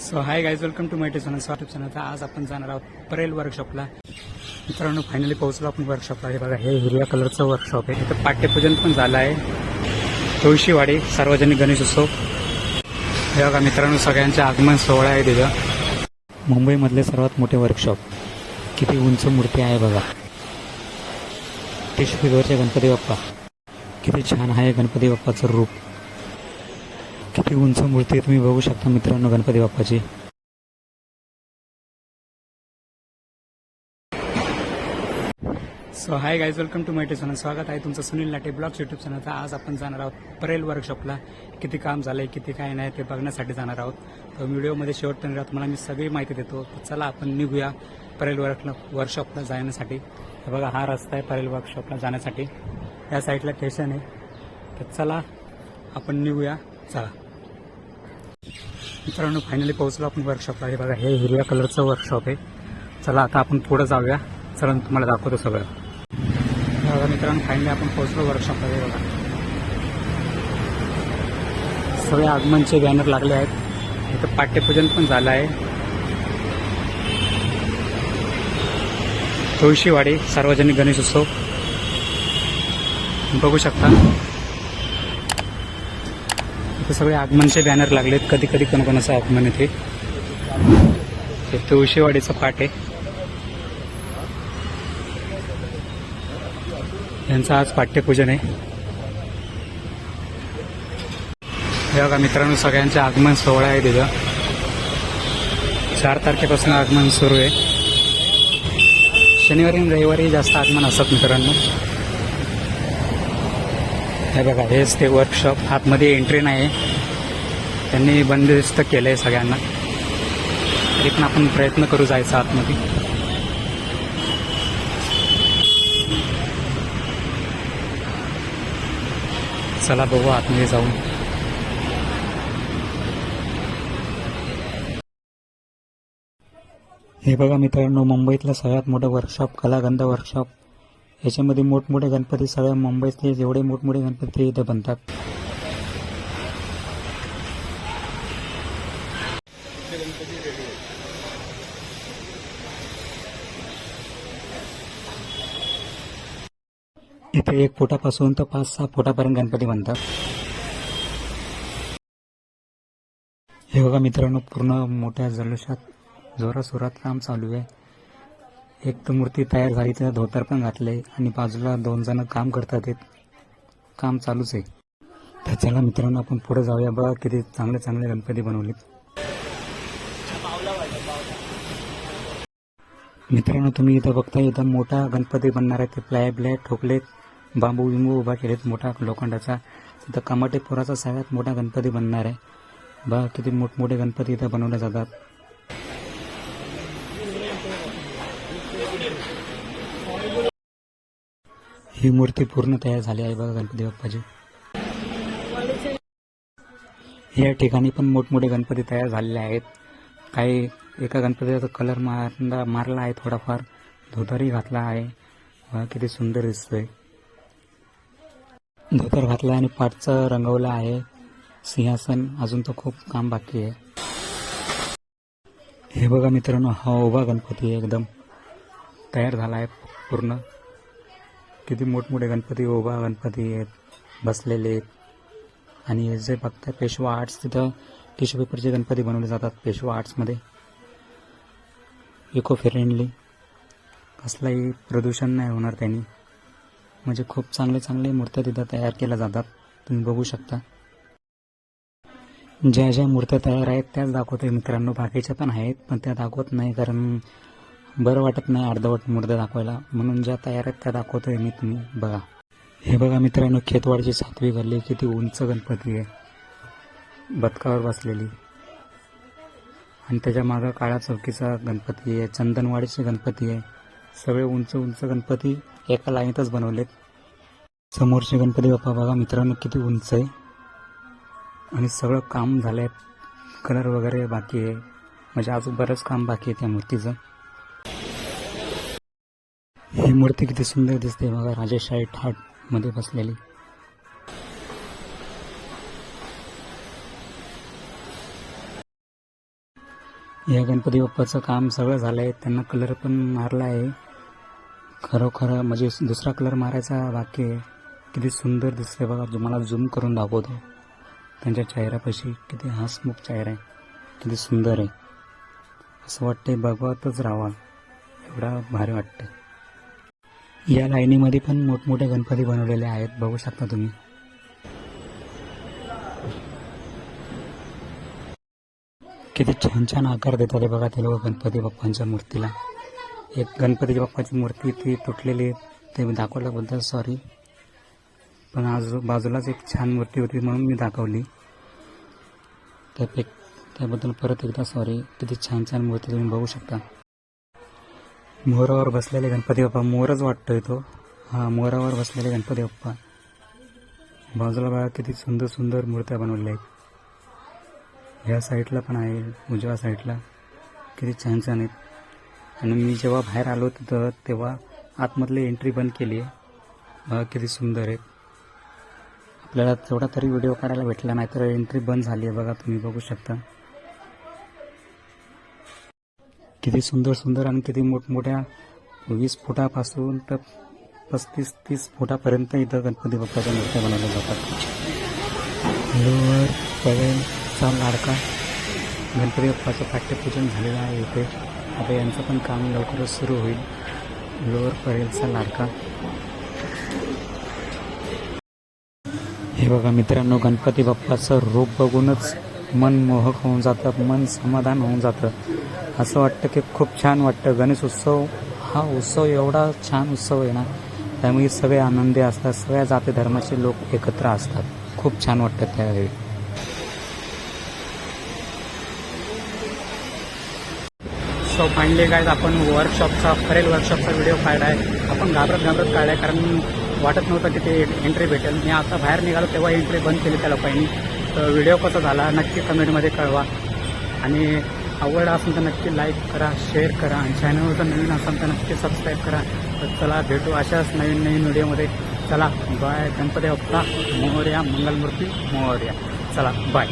So hi guys welcome to my channel स्वागत channel आज आपण जाणार आहोत परेल वर्कशॉपला मित्रांनो फायनली पोहोचलो आपण वर्कशॉपला हे बघा हे हिरव्या कलरचं वर्कशॉप आहे. इथं पाठ्यपूजन पण झालं आहे. तुळशीवाडी सार्वजनिक गणेशोत्सव हे बघा मित्रांनो सगळ्यांचा आगमन सोहळा आहे तिथं. मुंबईमधले सर्वात मोठे वर्कशॉप किती उंच मूर्ती आहे बघा. टिशूवरचे गणपती बाप्पा. किती छान आहे गणपती बाप्पाचं रूप. किती उंच मूर्ती आहे तुम्ही बघू शकता मित्रांनो गणपती बाप्पाची. So hi guys welcome to my channel स्वागत आहे तुमचं सुनील लाटे ब्लॉग्स युट्यूब चॅनलचा आज आपण जाणार आहोत परेल वर्कशॉपला किती काम झालंय किती काय नाही ते बघण्यासाठी जाणार आहोत. तर व्हिडिओमध्ये शेवटपर्यंत तुम्हाला मी सगळी माहिती देतो. तर चला आपण निघूया परेल वर्कला वर्कशॉपला जाण्यासाठी. बघा हा रस्ता आहे परेल वर्कशॉपला जाण्यासाठी. या साईडला स्टेशन आहे. तर चला आपण निघूया. चला. मित्रांनो फायनली पोहोचलो आपण वर्कशॉपला हे बघा हे हिरव्या कलरचं वर्कशॉप आहे. चला आता आपण पुढे जाऊया. चला तुम्हाला दाखवतो सगळं. बघा मित्रांनो फायनली आपण पोहोचलो वर्कशॉपला हे बघा. सगळे आगमनचे बॅनर लागले आहेत. इथं पाठ्यपूजन पण झालं आहे. तुळशीवाडी सार्वजनिक गणेशोत्सव बघू शकता. इथे सगळे आगमनचे बॅनर लागलेत. कधी कधी कोणाकोणाचं आगमन येते हे तुळशीवाडीचं पाठ आहे. यांचं आज पाठ्यपूजन आहे. बघा मित्रांनो सगळ्यांचे आगमन सोहळा आहे तिथं. चार तारखेपासून आगमन सुरू आहे. शनिवारी आणि रविवारी जास्त आगमन असतात मित्रांनो. हे बघा हेच ते वर्कशॉप आतमध्ये एंट्री नाही. त्यांनी बंदिस्त केलं आहे सगळ्यांना. तरी पण आपण प्रयत्न करू जायचा आतमध्ये. चला बघू आतमध्ये जाऊन. हे बघा मित्रांनो मुंबईतलं सगळ्यात मोठं वर्कशॉप कलागंध वर्कशॉप याच्यामध्ये मोठमोठे गणपती सगळ्या मुंबईतले जेवढे मोठमोठे गणपती इथे बनतात. इथे एक फुटापासून तर पाच सहा फुटापर्यंत गणपती बनतात. हे बघा मित्रांनो पूर्ण मोठ्या जल्लोषात जोरासोरात काम चालू आहे. एक तर मूर्ती तयार झाली त्याला धोतर पण घातले आणि बाजूला दोन जण काम करतात. आहेत काम चालूच आहे. तर चला मित्रांनो आपण पुढे जाऊया. बघा किती चांगले चांगले गणपती बनवलेत. मित्रांनो तुम्ही इथं बघता इथं मोठा गणपती बनणार आहे. ते प्लाय ब्लॅ ठोकलेत बांबू बिंबू उभा केलेत मोठा लोखंडाचा. तिथं कमाटेपुराचा सगळ्यात मोठा गणपती बनणार आहे. बघा किती मोठमोठे गणपती इथं बनवले जातात. ही मूर्ती पूर्ण तयार झाली आहे बघा गणपती बाप्पाची. या ठिकाणी पण मोठमोठे गणपती तयार झालेले आहेत. काही एका गणपतीचा कलर मारला मारला आहे थोडाफार धोतरही घातला आहे. किती सुंदर दिसतोय. धोतर घातला आणि पाठचं रंगवलं आहे. सिंहासन अजून तर खूप काम बाकी आहे. हे बघा मित्रांनो हा उभा गणपती आहे एकदम. तयार झाला आहे पूर्ण. किती मोठमोठे गणपती उभा गणपती आहेत बसलेले आहेत. आणि हे जे बघताय पेशवा आर्ट्स तिथं टिश्यू पेपरचे गणपती बनवले जातात पेशवा आर्ट्समध्ये इको फ्रेंडली. कसलाही प्रदूषण नाही होणार त्यांनी. म्हणजे खूप चांगले चांगले मूर्त्या तिथं तयार केल्या जातात. तुम्ही बघू शकता. ज्या ज्या मूर्त्या तयार आहेत त्याच दाखवते मित्रांनो. बाकीच्या पण आहेत पण त्या दाखवत नाही कारण बरं वाटत नाही अर्धवट मुर्द दाखवायला. म्हणून ज्या तयार आहेत त्या दाखवतोय मी तुम्ही बघा. हे बघा मित्रांनो खेतवाडची सातवी गल्ली किती उंच गणपती आहे. बदकावर बसलेली. आणि त्याच्या मागं काळा चौकीचा गणपती आहे. चंदनवाडीचे गणपती आहे. सगळे उंच उंच गणपती एका लाईनीतच बनवलेत. समोरचे गणपती बाप्पा बघा मित्रांनो किती उंच आहे. आणि सगळं काम झालंय. कलर वगैरे बाकी आहे. म्हणजे अजून बरंच काम बाकी आहे त्या मूर्तीचं. ही मूर्ती किती सुंदर दिसते बघा राजेशाही ठाटमध्ये बसलेली. या गणपती बाप्पाचं काम सगळं झालं आहे त्यांना कलर पण मारला आहे. खरोखर म्हणजे दुसरा कलर मारायचा बाकी आहे. किती सुंदर दिसते बघा मला झूम करून दाखवतो त्यांच्या चेहऱ्यापाशी किती हसमुख चेहरा आहे. किती सुंदर आहे. असं वाटतंय बघवतच राहावा. एवढा भारी वाटतं या लाईनीमध्ये पण मोठमोठे गणपती बनवलेले आहेत. बघू शकता तुम्ही. किती छान छान आकार देतात बघा ते लोक गणपती बाप्पांच्या मूर्तीला. एक गणपती बाप्पाची मूर्ती ती तुटलेली ते मी दाखवल्याबद्दल सॉरी पण आज बाजूलाच एक छान मूर्ती होती म्हणून मी दाखवली. त्यापे त्याबद्दल परत एकदा सॉरी किती छान छान मूर्ती तुम्ही बघू शकता. मोरावर बसलेले गणपती बाप्पा मोरच वाटतोय तो. हा मोरावर बसलेले गणपती बाप्पा. बाजूला बघा किती सुंदर सुंदर मूर्त्या बनवल्या आहेत. ह्या साईडला पण आहे उजव्या साईडला. किती छान छान आहेत. आणि मी जेव्हा बाहेर आलो तिथं तेव्हा आतमधली एंट्री बंद केली आहे. बघा किती सुंदर आहेत. आपल्याला तेवढा तरी व्हिडिओ काढायला भेटला नाही तर एंट्री बंद झाली आहे. बघा तुम्ही बघू शकता. किती सुंदर सुंदर आणि किती मोठमोठ्या वीस फुटापासून तर पस्तीस तीस फुटापर्यंत इथं गणपती बाप्पाच्या मूर्त्या बनवल्या जातात. लोअर पवेलचा लाडका गणपती बाप्पाचं पाठ्यपूजन झालेलं आहे इथे. आता यांचं पण काम लवकरच सुरू होईल. लोअर परेलचा लाडका. हे बघा मित्रांनो गणपती बाप्पाचं रूप बघूनच मन मोहक होऊन जातं मन समाधान होऊन जातं. असं वाटतं की खूप छान वाटतं. गणेश उत्सव हा उत्सव एवढा छान उत्सव आहे ना त्यामुळे सगळे आनंदी असतात सगळ्या जाती धर्माचे लोक एकत्र असतात. खूप छान वाटतं त्यावेळी. सो फायनली काय आपण वर्कशॉपचा फरेल वर्कशॉपचा व्हिडिओ काढला आहे आपण घाबरत घाबरत काढला आहे कारण वाटत नव्हतं की ते एंट्री भेटेल. मी आता बाहेर निघालो तेव्हा एंट्री बंद केली त्या लोकांनी. तर व्हिडिओ कसा झाला नक्की कमेंटमध्ये कळवा. आणि आवड असेल तर नक्की लाईक करा शेअर करा आणि चॅनलवर जर नवीन असाल तर नक्की सबस्क्राईब करा. तर चला भेटू अशाच नवीन नवीन व्हिडिओमध्ये चला बाय गणपती बाप्पा मोहर्या मंगलमूर्ती मोहर्या चला बाय